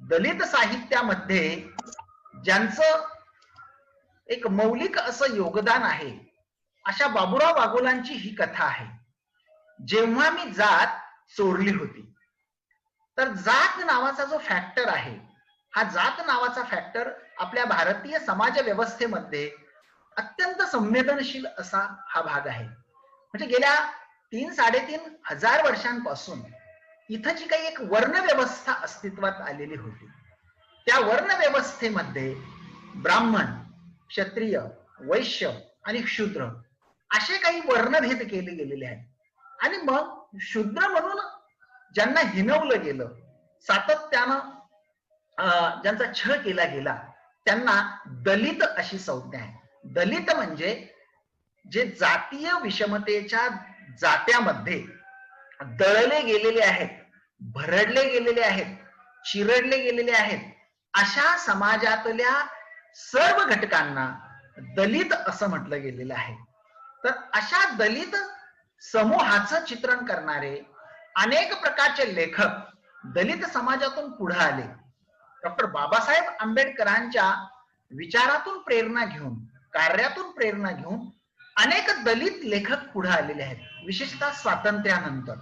दलित साहित्यामध्ये ज्यांचं एक मौलिक असं योगदान आहे अशा बाबुराव वागोलांची ही कथा आहे. जेव्हा मी जात चोरली होती तर जात नावाचा जो फॅक्टर आहे हा जात नावाचा फॅक्टर आपल्या भारतीय समाज व्यवस्थेमध्ये अत्यंत संवेदनशील असा हा भाग आहे. म्हणजे गेल्या तीन साडेतीन हजार वर्षांपासून इथं जी काही एक वर्ण व्यवस्था अस्तित्वात आलेली होती. त्या वर्ण व्यवस्थेमध्ये ब्राह्मण क्षत्रिय वैश्य आणि शूद्र असे काही वर्णभेद केले गेलेले आहेत. आणि मग शूद्र म्हणून ज्यांना हिनवलं गेलं सातत्यानं ज्यांचा छळ केला गेला त्यांना दलित अशी संज्ञा आहे. दलित म्हणजे जे जातीय विषमतेच्या जात्यामध्ये दळले गेलेले आहेत. भरडले गेलेले आहेत चिरडले गेलेले आहेत. अशा समाजातल्या सर्व घटकांना दलित असं म्हटलं गेलेलं आहे. तर अशा दलित समूहाचं चित्रण करणारे अनेक प्रकारचे लेखक दलित समाजातून पुढे आले. डॉक्टर बाबासाहेब आंबेडकरांच्या विचारातून प्रेरणा घेऊन कार्यातून प्रेरणा घेऊन अनेक दलित लेखक पुढे आलेले आहेत विशेषतः स्वातंत्र्यानंतर.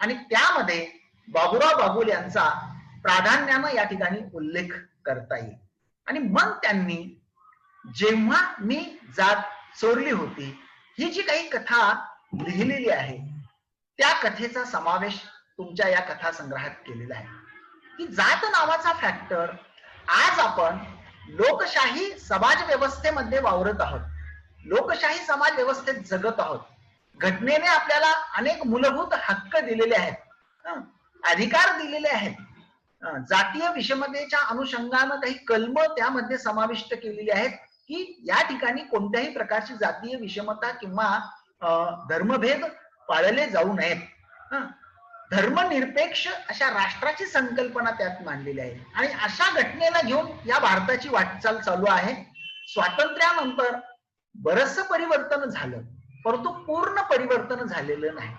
आणि त्यामध्ये बाबुराव बागुल यांचा प्राधान्यानं या ठिकाणी उल्लेख करता येईल. आणि मग त्यांनी जेव्हा मी जात चोरली होती ही जी काही कथा लिहिलेली आहे त्या कथेचा समावेश तुमच्या या कथा संग्रहात केलेला आहे. की जात नावाचा फॅक्टर आज आपण लोकशाही समाज व्यवस्थेमध्ये वावरत आहोत. लोकशाही समाज व्यवस्थेत जगत आहोत. घटनेने आपल्याला अनेक मूलभूत हक्क दिलेले आहेत. अधिकार दिलेले आहेत. जातीय विषमतेच्या अनुषंगानं काही कलम त्यामध्ये समाविष्ट केलेली आहेत की या ठिकाणी कोणत्याही प्रकारची जातीय विषमता किंवा धर्मभेद पाळले जाऊ नयेत. धर्मनिरपेक्ष अशा राष्ट्राची संकल्पना त्यात मांडलेली आहे. आणि अशा घटनेला घेऊन या भारताची वाटचाल चालू आहे. स्वातंत्र्यानंतर बरस परिवर्तन झालं परंतु पूर्ण परिवर्तन झालेलं नाही.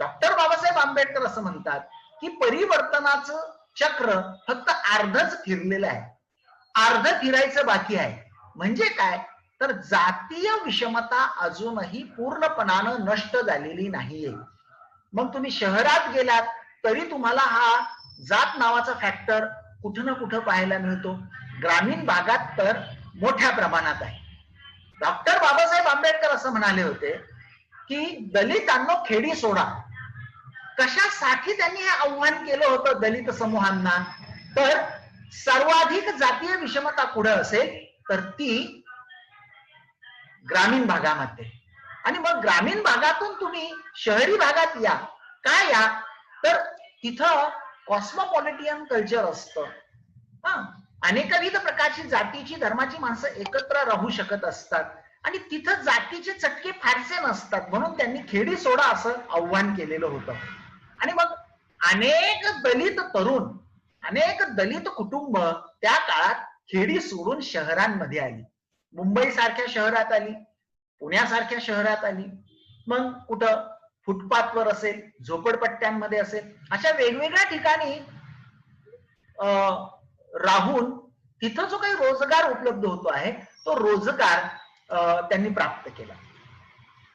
डॉक्टर बाबासाहेब आंबेडकर असं म्हणतात की परिवर्तनाचं चक्र फक्त अर्धच फिरलेलं आहे. अर्ध फिरायचं बाकी आहे. म्हणजे काय? तर जातीय विषमता अजूनही पूर्णपणानं नष्ट झालेली नाहीये. मग तुम्ही शहरात गेलात तरी तुम्हाला हा जात नावाचा फॅक्टर कुठं ना कुठं पाहायला मिळतो. ग्रामीण भागात तर मोठ्या प्रमाणात आहे. डॉक्टर बाबासाहेब आंबेडकर असं म्हणाले होते की दलितांनो खेडी सोडा. कशासाठी त्यांनी हे आव्हान केलं होतं दलित समूहांना? तर सर्वाधिक जातीय विषमता पुढे असेल? तर ती ग्रामीण भागामध्ये. आणि मग ग्रामीण भागातून तुम्ही शहरी भागात या. काय या? तर तिथं कॉस्मोपॉलिटियन कल्चर असतं. हा. अनेकविध प्रकारची जातीची धर्माची माणसं एकत्र राहू शकत असतात. आणि तिथं जातीचे चटके फारसे नसतात. म्हणून त्यांनी खेडी सोडा असं आव्हान केलेलं होतं. आणि मग अनेक दलित तरुण अनेक दलित कुटुंब त्या काळात खेडी सोडून शहरांमध्ये आली. मुंबई सारख्या शहरात आली पुण्यासारख्या शहरात आली. मग कुठं फुटपाथवर असेल झोपडपट्ट्यांमध्ये असेल अशा वेगवेगळ्या ठिकाणी राहून तिथं जो काही रोजगार उपलब्ध होतो आहे तो रोजगार त्यांनी प्राप्त केला.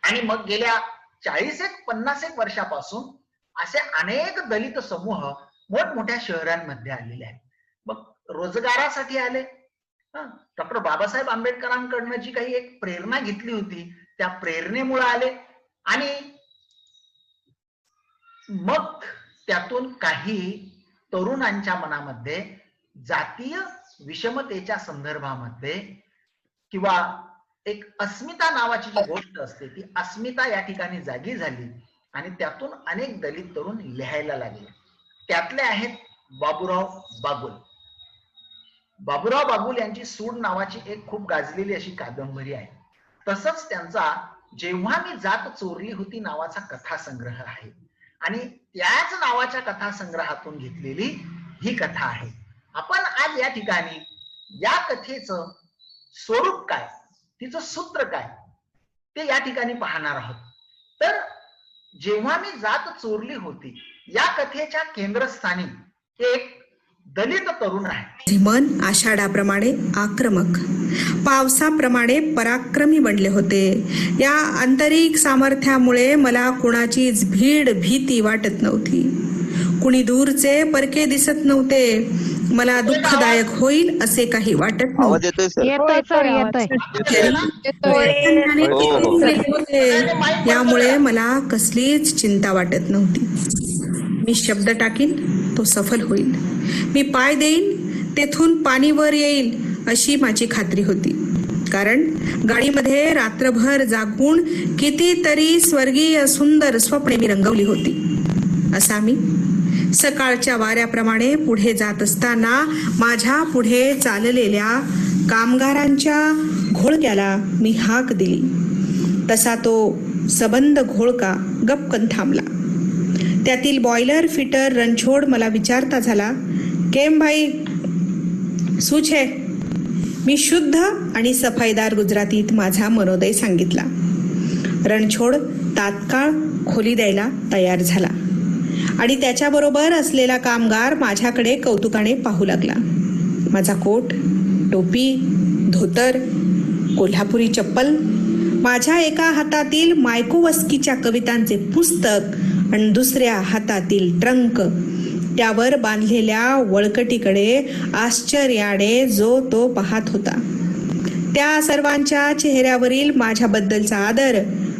आणि मग गेल्या चाळीस एक पन्नास एक वर्षापासून असे अनेक दलित समूह मोठमोठ्या शहरांमध्ये आलेले आहेत. मग रोजगारासाठी आले. डॉक्टर बाबासाहेब आंबेडकरांकडनं जी काही एक प्रेरणा घेतली होती त्या प्रेरणेमुळे आले. आणि मग त्यातून काही तरुणांच्या मनामध्ये जातीय विषमतेच्या संदर्भामध्ये किंवा एक अस्मिता नावाची जी गोष्ट असते ती अस्मिता या ठिकाणी जागी झाली. आणि त्यातून अनेक दलित तरुण लिहायला लागले. त्यातले आहेत बाबूराव बागुल. बाबूराव बागुल यांची सूड नावाची एक खूप गाजलेली अशी कादंबरी आहे. तसंच त्यांचा जेव्हा मी जात चोरली होती नावाचा कथासंग्रह आहे. आणि त्याच नावाच्या कथासंग्रहातून घेतलेली ही कथा आहे. आपण आज या ठिकाणी या कथेचं स्वरूप काय? तिचं सूत्र काय? ते या ठिकाणी पाहणार आहोत. तर जेव्हा मी जात चोरली होती या कथेच्या केंद्रस्थानी एक दलित तरुण आहे मन आषाढाप्रमाणे आक्रमक. पावसाप्रमाणे पराक्रमी बनले होते. या आंतरिक सामर्थ्यामुळे मला कुणाचीच भीड भीती वाटत नव्हती. कुणी दूरचे परके दिसत नव्हते. मला दुःखदायक होईल असे काही वाटत नव्हते आवाज येतोय सर येतोय सर येतोय. येतोय. चैतन्याने टिकून गेले होते. यामुळे मला कसलीच चिंता वाटत नव्हती. मी शब्द टाकीन तो सफल होईल. मी पाय देईन तेथून पाणी वर येईल अशी माझी खात्री होती. कारण गाडीमध्ये रात्रभर जागून कितीतरी स्वर्गीय सुंदर स्वप्ने मी रंगवली होती. असा मी सकाळच्या वाऱ्याप्रमाणे पुढे जात असताना माझ्या पुढे चाललेल्या कामगारांच्या घोळक्याला मी हाक दिली. तसा तो सबंद घोळका गपकन थांबला. त्यातील बॉयलर फिटर रणछोड मला विचारता झाला केम भाई सूच है? मी शुद्ध आणि सफाईदार गुजरातीत माझा मनोदय सांगितला. रणछोड तात्काळ खोली द्यायला तयार झाला. आणि त्याच्याबरोबर असलेला कामगार माझ्याकडे कौतुकाने पाहू लागला. माझा कोट टोपी धोतर कोल्हापुरी चप्पल माझ्या एका हातातील मायकोवस्कीच्या कवितांचे पुस्तक आणि दुसऱ्या हातातील ट्रंक त्यावर बांधलेल्या वळकटीकडे आश्चर्याने जो तो पाहत होता. त्या सर्वांच्या चेहऱ्यावरील माझ्याबद्दलचा आदर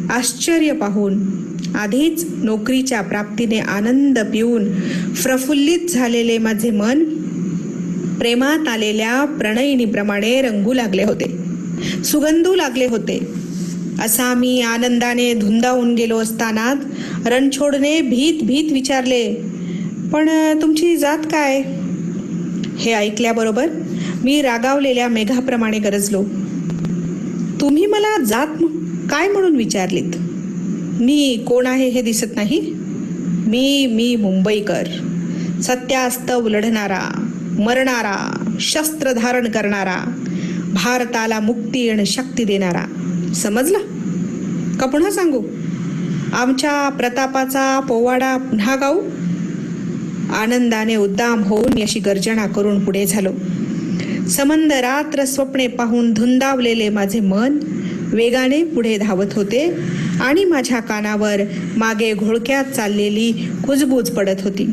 आश्चर्य पाहून आधीच नोकरीच्या प्राप्तीने आनंद पिऊन प्रफुल्लित झालेले माझे मन प्रेमात आलेल्या प्रणयिनीप्रमाणे रंगू लागले होते सुगंधू लागले होते. असा मी आनंदाने धुंदावून गेलो असतानाच रणछोडने भीत भीत विचारले पण तुमची जात काय? हे ऐकल्याबरोबर मी रागावलेल्या मेघाप्रमाणे गरजलो. तुम्ही मला जात काय म्हणून विचारलीत? मी कोण आहे हे दिसत नाही? मी मी मुंबईकर. सत्यास्तव लढणारा मरणारा शस्त्र धारण करणारा भारताला मुक्ती आणि शक्ती देणारा. समजला? का पुन्हा सांगू? आमच्या प्रतापाचा पोवाडा पुन्हा गाऊ? आनंदाने उद्दाम होऊन मी अशी गर्जना करून पुढे झालो. समंद रात्र स्वप्ने पाहून धुंदावलेले माझे मन वेगाने पुढे धावत होते आणि माझ्या कानावर मागे घोळक्यात चाललेली कुजबूज पडत होती.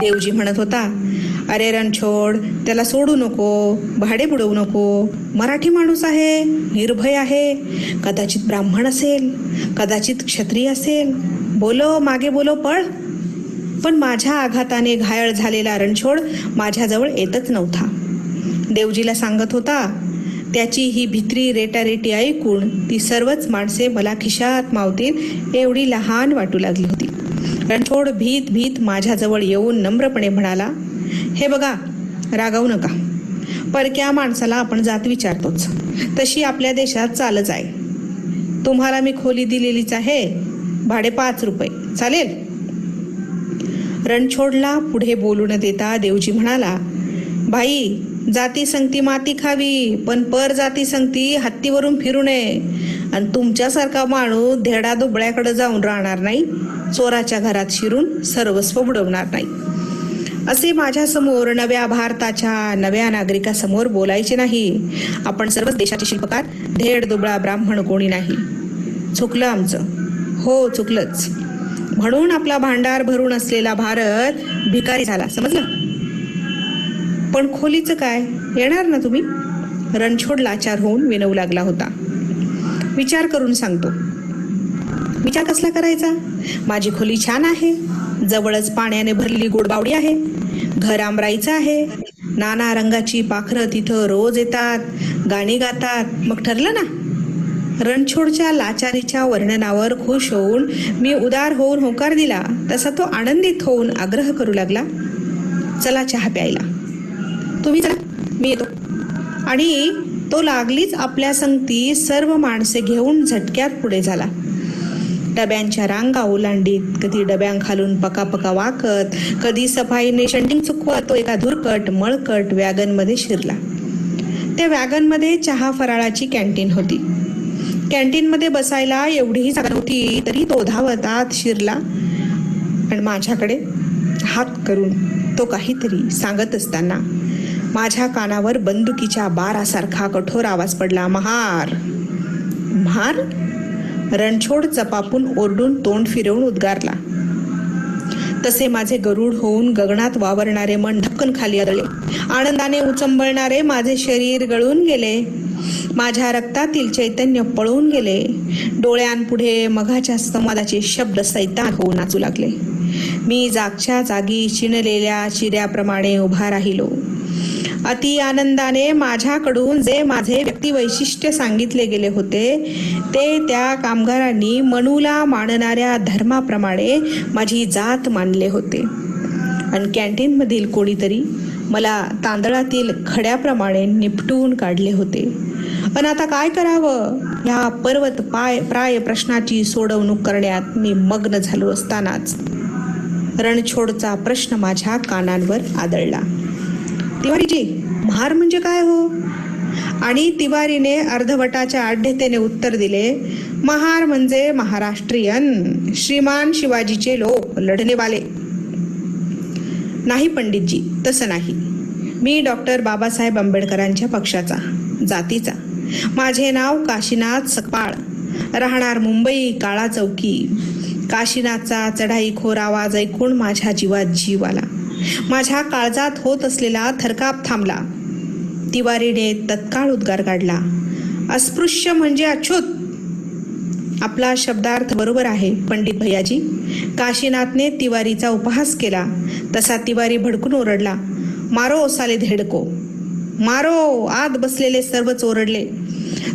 देवजी म्हणत होता अरे रणछोड त्याला सोडू नको भाडे बुडवू नको. मराठी माणूस आहे निर्भय आहे. कदाचित ब्राह्मण असेल कदाचित क्षत्रिय असेल. बोलो मागे बोलो पळ. पण माझ्या आघाताने घायल झालेला रणछोड माझ्याजवळ येतच नव्हता. देवजीला सांगत होता त्याची ही भित्री रेटारेटी ऐकून ती सर्वच माणसे मला खिशात मावतील एवढी लहान वाटू लागली होती. रणछोड भीत भीत माझ्याजवळ येऊन नम्रपणे म्हणाला हे बघा रागावू नका. परक्या माणसाला आपण जात विचारतोच. तशी आपल्या देशात चालच आहे. तुम्हाला मी खोली दिलेलीच आहे भाडे पाच रुपये. चालेल? रणछोडला पुढे बोलू न देता देवजी म्हणाला भाई जाती संगती माती खावी पण पर जाती संगती हत्तीवरून फिरू नये. आणि तुमच्यासारखा माणूस धेडा दुबळ्याकडे जाऊन राहणार नाही चोराच्या घरात शिरून सर्वस्व बुडवणार नाही. असे माझ्यासमोर नव्या भारताच्या नव्या नागरिकासमोर बोलायचे नाही. आपण सर्वच देशाचे शिल्पकार धेड दुबळा ब्राह्मण कोणी नाही. चुकलं आमचं. हो चुकलंच. म्हणून आपला भांडार भरून असलेला भारत भिकारी झाला. समजलं? पण खोलीचं काय? येणार ना तुम्ही? रणछोड लाचार होऊन विनवू लागला होता. विचार करून सांगतो. विचार कसला करायचा? माझी खोली छान आहे. जवळच पाण्याने भरलेली गोडबावडी आहे. घर आमराईचं आहे. नाना रंगाची पाखरं तिथं रोज येतात. गाणी गातात. मग ठरलं ना? रणछोडच्या लाचारीच्या वर्णनावर खुश होऊन मी उदार होऊन होकार दिला. तसा तो आनंदित होऊन आग्रह करू लागला. चला चहा प्यायला. तुम्ही चला मी येतो. आणि तो लागलीच आपल्या संगती सर्व माणसे घेऊन झटक्यात पुढे झाला. डब्यांच्या रांगा ओलांडीत कधी डब्यांखालून पकापका वाकत कधी सफाईने शंटिंग चुकवत तो एका धुरकट मळकट वॅगनमध्ये शिरला. त्या वॅगनमध्ये चहा फराळाची कॅन्टीन होती. कॅन्टीनमध्ये बसायला एवढीही जागा नव्हती तरी तो धावत आत शिरला. आणि माझ्याकडे हात करून तो काहीतरी सांगत असताना माझ्या कानावर बंदुकीच्या बारासारखा कठोर आवाज पडला. महार महार. रणछोड चपापून ओरडून तोंड फिरवून उद्गारला. तसे माझे गरुड होऊन गगनात वावरणारे मन ढक्कन खाली आदळले. आनंदाने उचंबळणारे माझे शरीर गळून गेले. माझ्या रक्तातील चैतन्य पळून गेले. डोळ्यांपुढे मघाच्या संवादाचे शब्द सैतान होऊ नाचू लागले. मी जागच्या जागी चिणलेल्या चिऱ्याप्रमाणे उभा राहिलो. अति आनंदाने माझ्याकडून जे माझे व्यक्तिवैशिष्ट्य सांगितले गेले होते ते त्या कामगारांनी मनूला मानणाऱ्या धर्माप्रमाणे माझी जात मानले होते. आणि कॅन्टीनमधील कोणीतरी मला तांदळातील खड्याप्रमाणे निपटून काढले होते. पण आता काय करावं? ह्या पर्वत पाय प्राय प्रश्नाची सोडवणूक करण्यात मी मग्न झालो असतानाच रणछोडचा प्रश्न माझ्या कानांवर आदळला. तिवारीजी महार म्हणजे काय हो? आणि तिवारीने अर्धवटाच्या आढ्यतेने उत्तर दिले महार म्हणजे महाराष्ट्रीयन श्रीमान शिवाजीचे लोक लढणेवाले नाही पंडितजी तसं नाही. मी डॉक्टर बाबासाहेब आंबेडकरांच्या पक्षाचा जातीचा. माझे नाव काशीनाथ सकपाळ. राहणार मुंबई काळा चौकी काशीनाथचा चढाई खोर आवाज ऐकून माझ्या जीवात जीव आला. माझ्या काळजात होत असलेला थरकाप थांबला. तिवारीने तत्काळ उद्गार काढला. अस्पृश्य म्हणजे अछूत. आपला शब्दार्थ बरोबर आहे पंडित भैयाजी. काशीनाथने तिवारीचा उपहास केला. तसा तिवारी भडकून ओरडला. मारो साले धेडको. मारो आत बसलेले सर्वच ओरडले.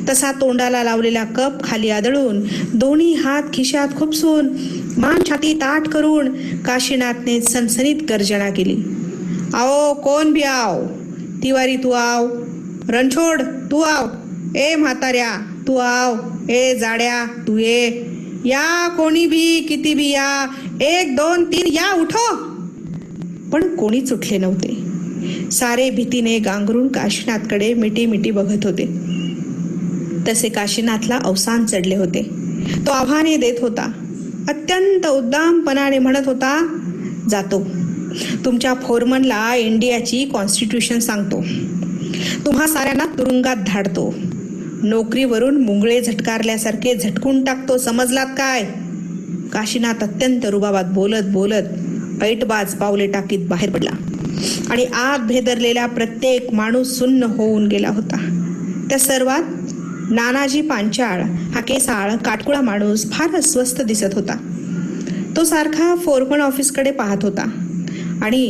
तसा तोंडाला लावलेला कप खाली आदळून दोन्ही हात खिशात खुपसून मान छाती ताट करून काशीनाथने सनसनीत गर्जना केली. आओ कोण भी आव तिवारी तू आव रणछोड तू आव ए म्हाताऱ्या तू आव ए जाड्या तू ये. या कोणी भी किती भी या. एक दोन तीन या उठो. पण कोणीच उठले नव्हते. सारे भीतीने गांगरून काशीनाथकडे मिटी मिटी बघत होते. तसे काशीनाथला अवसान चढले होते. तो आव्हाने देत होता. अत्यंत उद्दामपणाने म्हणत होता जातो. तुमच्या फोरमनला इंडियाची कॉन्स्टिट्यूशन सांगतो. तुम्हा साऱ्यांना तुरुंगात धाडतो. नोकरीवरून मुंगळे झटकारल्यासारखे झटकून टाकतो समजलात काय? काशीनाथ अत्यंत रुबाबात बोलत बोलत ऐटबाज पावले टाकीत बाहेर पडला आणि आत भेदरलेला प्रत्येक माणूस सुन्न होऊन गेला होता. त्या सर्वात नानाजी पांचाळ हा केसाळ काटकुळा माणूस फार अस्वस्थ दिसत होता. तो सारखा फोरमन ऑफिसकडे पाहत होता आणि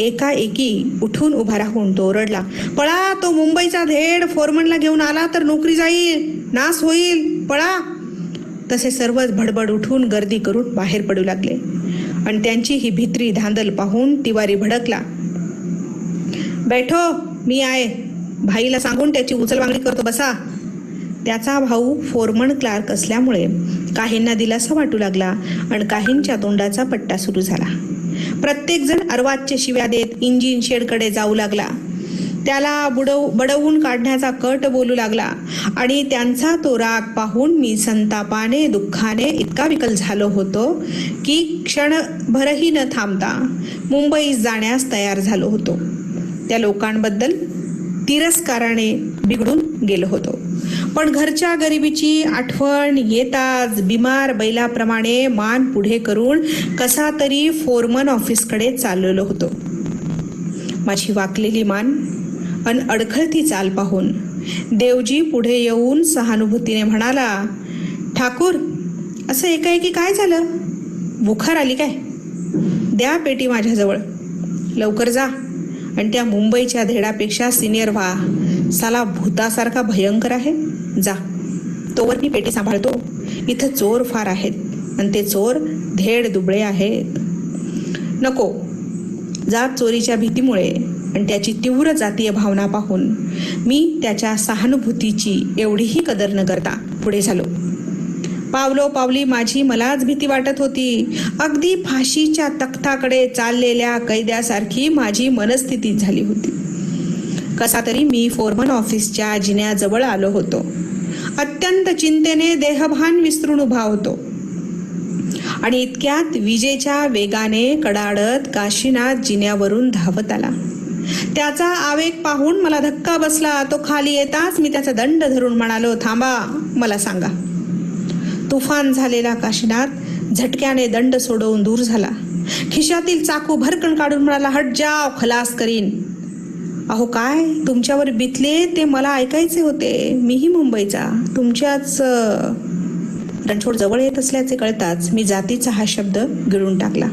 एकाएकी उठून उभा राहून तो ओरडला पळा तो मुंबईचा धेड फोरमनला घेऊन आला तर नोकरी जाईल नास होईल पळा. तसे सर्वच भडबड उठून गर्दी करून बाहेर पडू लागले आणि त्यांची ही भित्री धांदल पाहून तिवारी भडकला बैठो मी आहे. भाईला सांगून त्याची उचलबांगडी करतो बसा. त्याचा भाऊ फोरमन क्लार्क असल्यामुळे काहींना दिलासा वाटू लागला आणि काहींच्या तोंडाचा पट्टा सुरू झाला. प्रत्येकजण अर्वाच्य शिव्या देत इंजिन शेडकडे जाऊ लागला. त्याला बुडव बडवून काढण्याचा कट बोलू लागला आणि त्यांचा तो राग पाहून मी संतापाने दुःखाने इतका विकल झालो होतो की क्षणभरही न थांबता मुंबईत जाण्यास तयार झालो होतो. त्या लोकांबद्दल तिरस्काराने बिघडून गेलो होतो. पण घरच्या गरिबीची आठवण येताच बिमार बैलाप्रमाणे मान पुढे करून कसा तरी फोरमन ऑफिसकडे चाललेलो होतो. माझी वाकलेली मान अन अडखळती चाल पाहून देवजी पुढे येऊन सहानुभूतीने म्हणाला ठाकूर असं एकाएकी काय झालं? बुखार आली काय? द्या पेटी माझ्याजवळ. लवकर जा. आणि त्या मुंबईच्या धेडापेक्षा सिनियर व्हा. साला भूतासारखा भयंकर आहे. जा. तोवर मी पेटी सांभाळतो. इथं चोर फार आहेत. आणि ते चोर धेड दुबळे आहेत. नको. जात चोरीच्या भीतीमुळे आणि त्याची तीव्र जातीय भावना पाहून. मी त्याच्या सहानुभूतीची एवढीही कदर न करता पुढे झालो पावलो पावली माझी मलाच भीती वाटत होती. अगदी फाशीच्या तख्ताकडे चाललेल्या कैद्यासारखी माझी मनस्थिती झाली होती. कसा तरी मी फोरमन ऑफिसच्या जिन्याजवळ आलो होतो. अत्यंत चिंतेने देहभान विसरून उभा होतो. आणि इतक्यात विजेच्या वेगाने कडाडत काशीनाथ जिन्यावरून धावत आला. त्याचा आवेग पाहून मला धक्का बसला. तो खाली येताच मी त्याचा दंड धरून म्हणालो थांबा मला सांगा. तुफान झालेला काशीनाथ झटक्याने दंड सोडवून दूर झाला. खिशातील चाकू भरकण काढून म्हणाला हट जाव खलास करीन. अहो काय? तुमच्यावर बितले ते मला ऐकायचे होते. मीही मुंबईचा. तुमच्याच रणछोड जवळ येत असल्याचे कळताच मी जातीचा हा शब्द गिळून टाकला.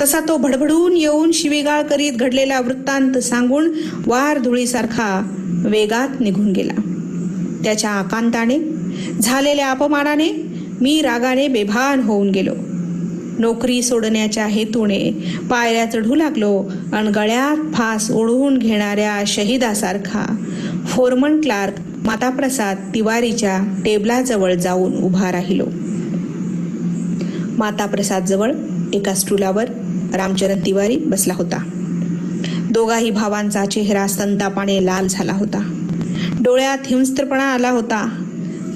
तसा तो भडभडून येऊन शिवीगाळ करीत घडलेला वृत्तांत सांगून वार धुळीसारखा वेगात निघून गेला. त्याच्या आकांताने झालेल्या अपमानाने मी रागाने बेभान होऊन गेलो. नोकरी सोडण्याच्या हेतूने पायऱ्या चढू लागलो आणि गळ्यात फास ओढून घेणाऱ्या शहीदासारखा फोरमन क्लार्क माताप्रसाद तिवारीच्या टेबलाजवळ जाऊन उभा राहिलो. माताप्रसादजवळ एका स्टुलावर रामचरण तिवारी बसला होता. दोघाही भावांचा चेहरा संतापाने लाल झाला होता. डोळ्यात हिंस्त्रपणा आला होता.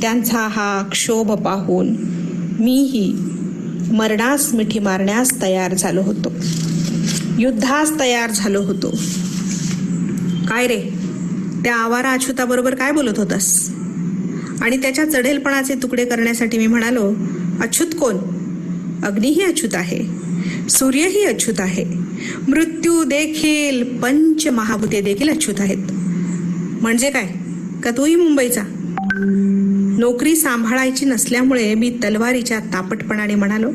त्यांचा हा क्षोभ पाहून मीही मरणास मिठी मारण्यास तयार झालो होतो. युद्धास तयार झालो होतो. काय रे? त्या आवारा अच्युताबरोबर काय बोलत होतास? आणि त्याच्या चढेलपणाचे तुकडे करण्यासाठी मी म्हणालो अच्युत कोण? अग्नीही अच्युत आहे. सूर्यही अच्युत आहे. मृत्यू देखील पंच महाभूते देखील अच्युत आहेत. म्हणजे काय? का तूही मुंबईचा? नोकरी सांभाळायची नसल्यामुळे मी तलवारीच्या तापटपणाने म्हणालो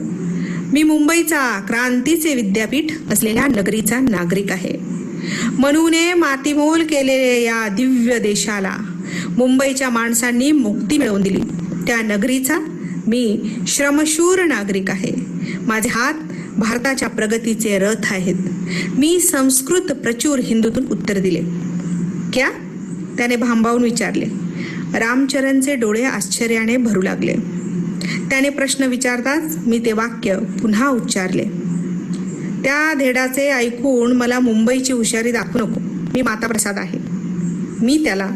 मी मुंबईचा क्रांतीचे विद्यापीठ असलेल्या नगरीचा नागरिक आहे. मनूने मातीमोल केलेल्या या दिव्य देशाला मुंबईच्या माणसांनी मुक्ती मिळवून दिली. त्या नगरीचा मी श्रमशूर नागरिक आहे. माझे हात भारताच्या प्रगतीचे रथ आहेत. मी संस्कृत प्रचूर हिंदूतून उत्तर दिले. क्या? त्याने भांबावून विचारले. रामचरणचे डोळे आश्चर्याने भरू लागले. त्याने प्रश्न विचारताच मी ते वाक्य पुन्हा उच्चारले. त्या धेडाचे ऐकून मला मुंबईची हुशारी दाखवू नको. मी माता प्रसाद आहे. मी त्याला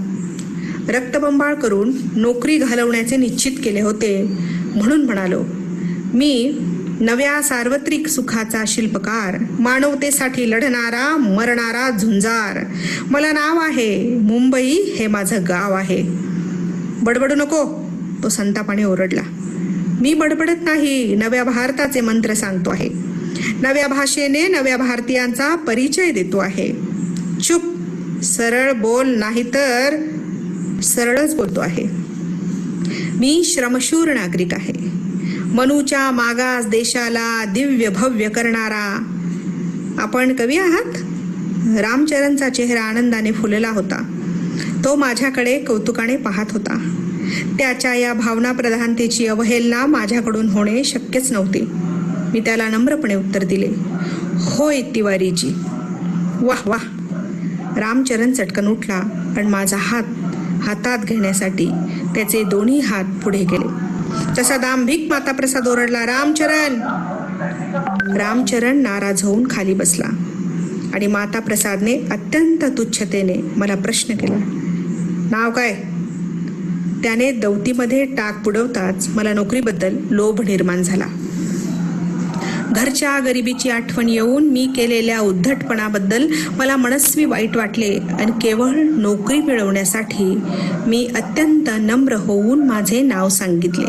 रक्तबंबाळ करून नोकरी घालवण्याचे निश्चित केले होते म्हणून म्हणालो मी नव्या सार्वत्रिक सुखाचा शिल्पकार मानवतेसाठी लढणारा मरणारा झुंजार. मला नाव आहे मुंबई हे माझं गाव आहे. बडबडू नको. तो संतापाने ओरडला. मी बडबडत नाही नव्या भारताचे मंत्र सांगतो आहे. नव्या भाषेने नव्या भारतीयांचा परिचय देतो आहे. चुप. सरळ बोल नाही तर सरळच बोलतो आहे. मी श्रमशूर नागरिक आहे. मनूच्या मागास देशाला दिव्य भव्य करणारा. आपण कवी आहात? रामचरणचा चेहरा आनंदाने फुलला होता. तो माझ्याकडे कौतुकाने पाहत होता. त्याच्या या भावना प्रधानतेची अवहेलना माझ्याकडून होणे शक्यच नव्हते. मी त्याला नम्रपणे उत्तर दिले. होय तिवारीजी. वाह वाह. रामचरण चटकन उठला पण माझा हात हातात घेण्यासाठी त्याचे दोन्ही हात पुढे गेले. तसा दांभिक माता प्रसाद ओरडला रामचरण! रामचरण नाराज होऊन खाली बसला आणि माता प्रसादने अत्यंत तुच्छतेने मला प्रश्न केला. नाव काय? त्याने दौतीमध्ये टाक बुडवताच मला नोकरीबद्दल लोभ निर्माण झाला. घरच्या गरिबीची आठवण येऊन मी केलेल्या उद्धटपणाबद्दल मला मनस्वी वाईट वाटले आणि केवळ नोकरी मिळवण्यासाठी मी अत्यंत नम्र होऊन माझे नाव सांगितले.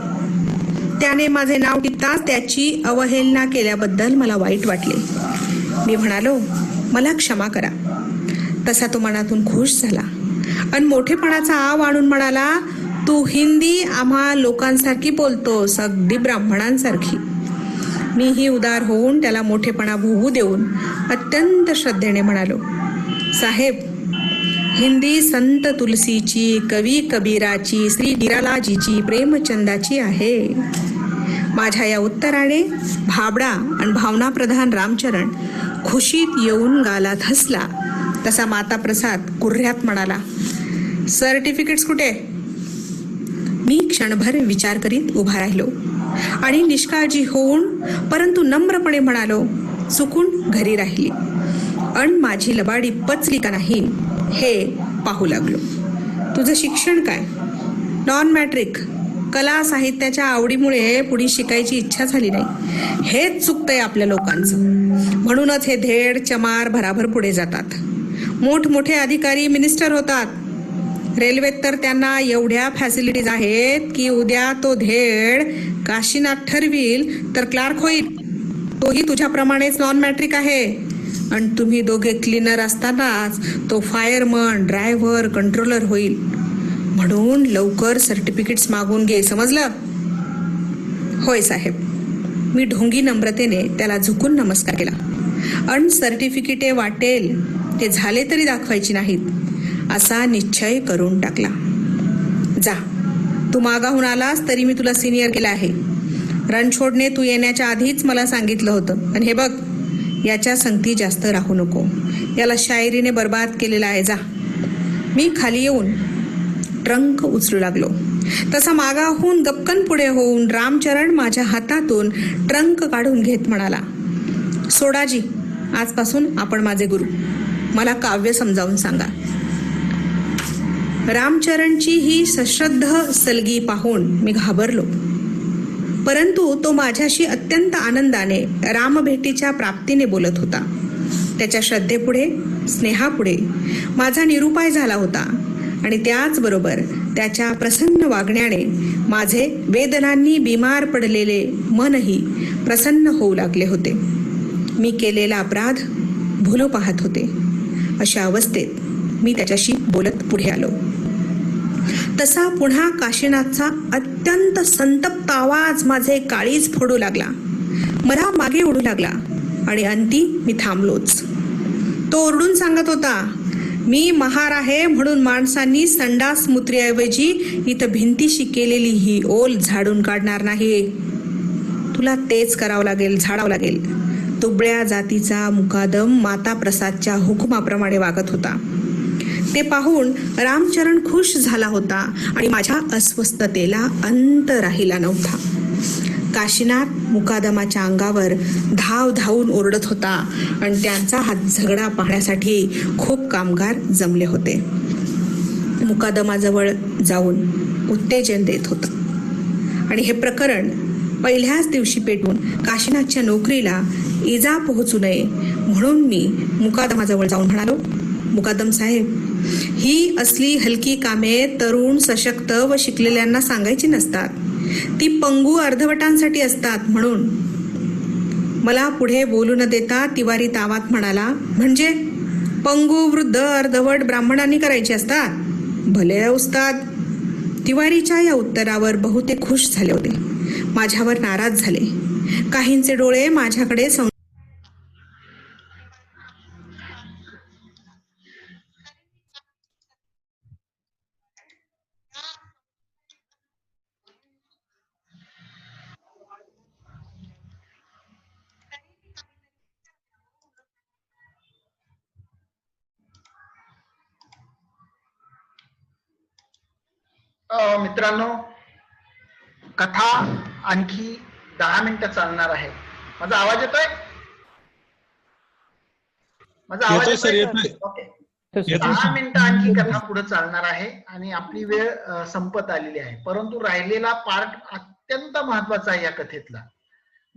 त्याने माझे नाव टिपताच त्याची अवहेलना केल्याबद्दल मला वाईट वाटले. मी म्हणालो मला क्षमा करा. तसा तो मनातून खुश झाला. आणि मोठेपणाचा आव आणून म्हणाला तू हिंदी आम्हा लोकांसारखी बोलतोस अगदी ब्राह्मणांसारखी. मीही उदार होऊन त्याला मोठेपणा भोगू देऊन अत्यंत श्रद्धेने म्हणालो साहेब हिंदी संत तुलसीची कवी कबीराची श्री निरालाजीची प्रेमचंदाची आहे. माझ्या या उत्तराने भाबडा आणि भावनाप्रधान रामचरण खुशीत येऊन गालात हसला. तसा माता प्रसाद कुर्ह्यात म्हणाला सर्टिफिकेट्स कुठे? मी क्षणभर विचार करीत उभा राहिलो. आणि निष्काळजी होऊन परंतु नम्रपणे म्हणालो चुकून घरी राहिली. अण माझी लबाडी पचली का नाही हे पाहू लागलो. तुझं शिक्षण काय? नॉन मॅट्रिक कला साहित्याच्या आवडीमुळे पुढे शिकायची इच्छा झाली नाही. हेच चुकतंय आपल्या लोकांचं. म्हणूनच हे धेड चमार भराभर पुढे जातात. मोठमोठे अधिकारी मिनिस्टर होतात. रेल्वेत तर त्यांना एवढ्या फॅसिलिटीज आहेत की उद्या तो धेड काशीनाथ ठरविल तर क्लार्क होईल. तोही तुझ्याप्रमाणेच नॉन मॅट्रिक आहे. आणि तुम्ही दोघे क्लीनर असतानाच तो फायरमन ड्रायव्हर कंट्रोलर होईल. म्हणून लवकर सर्टिफिकेट्स मागून घे समजलं? होय साहेब. मी ढोंगी नम्रतेने त्याला झुकून नमस्कार केला. अन सर्टिफिकेटे वाटेल. ते झाले तरी दाखवायची नाहीत. असा निश्चय करून टाकला. जा तू मागाहून आलास तरी मी तुला सिनियर केला आहे. रणछोडने तू येण्याच्या आधीच मला सांगितलं होतं. आणि हे बघ याच्या संगती जास्त राहू नको. याला शायरीने बर्बाद केलेला आहे. जा. मी खाली येऊन ट्रंक उचलू लागलो. तसा मागाहून गपकन पुढे होऊन रामचरण माझ्या हातातून ट्रंक काढून घेत म्हणाला सोडाजी आजपासून आपण माझे गुरु. मला काव्य समजावून सांगा. रामचरणची ही सश्रद्ध सलगी पाहून मी घाबरलो. परंतु तो माझ्याशी अत्यंत आनंदाने रामभेटीच्या प्राप्तीने बोलत होता. त्याच्या श्रद्धेपुढे स्नेहापुढे माझा निरुपाय झाला होता आणि त्याचबरोबर त्याच्या प्रसन्न वागण्याने माझे वेदनांनी बिमार पडलेले मनही प्रसन्न होऊ लागले होते. मी केलेला अपराध भुलो पाहत होते. अशा अवस्थेत मी त्याच्याशी बोलत पुढे आलो. तसा पुन्हा काशीनाथचा अत्यंत संतप्त आवाज माझे काळीज फोडू लागला. मला मागे उडू लागला आणि अंती मी थांबलोच. तो ओरडून सांगत होता मी महार आहे म्हणून माणसांनी संडास मूत्रेऐवजी इथं भिंतीशी केलेली ही ओल झाडून काढणार नाही. तुला तेच करावं लागेल झाडावं लागेल. तुबळ्या जातीचा मुकादम माता प्रसादच्या हुकुमाप्रमाणे वागत होता. ते पाहून रामचरण खुश झाला होता आणि माझ्या अस्वस्थतेला अंत राहिला नव्हता. काशीनाथ मुकादमाच्या अंगावर धाव धावून ओरडत होता आणि त्यांचा हात झगडा पाहण्यासाठी खूप कामगार जमले होते. मुकादमाजवळ जाऊन उत्तेजन देत होता. आणि हे प्रकरण पहिल्याच दिवशी पेटून काशीनाथच्या नोकरीला इजा पोहोचू नये म्हणून मी मुकादमाजवळ जाऊन म्हणालो मुकादम साहेब ही असली हलकी कामे तरुण सशक्त व शिकलेल्यांना सांगायची नसतात. ती पंगू अर्धवटांसाठी असतात म्हणून. मला पुढे बोलू न देता तिवारी तावात म्हणाला म्हणजे पंगू वृद्ध अर्धवट ब्राह्मणांनी करायची असतात? भले उस्ताद. तिवारीच्या या उत्तरावर बहुतेक खुश झाले होते. माझ्यावर नाराज झाले. काहींचे डोळे माझ्याकडे मित्रांनो कथा आणखी दहा मिनिटं चालणार आहे. माझा आवाज येतोय? माझा आवाज येतोय सर, येतोय? येतोय. ओके. दहा. मिनिटं आणखी कथा पुढे चालणार आहे आणि आपली वेळ संपत आलेली आहे. परंतु राहिलेला पार्ट अत्यंत महत्त्वाचा आहे या कथेतला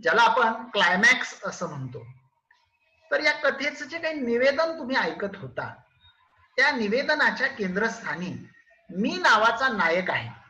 ज्याला आपण क्लायमॅक्स असं म्हणतो. तर या कथेचं जे काही निवेदन तुम्ही ऐकत होता त्या निवेदनाच्या केंद्रस्थानी मी नावाचा नायक आहे.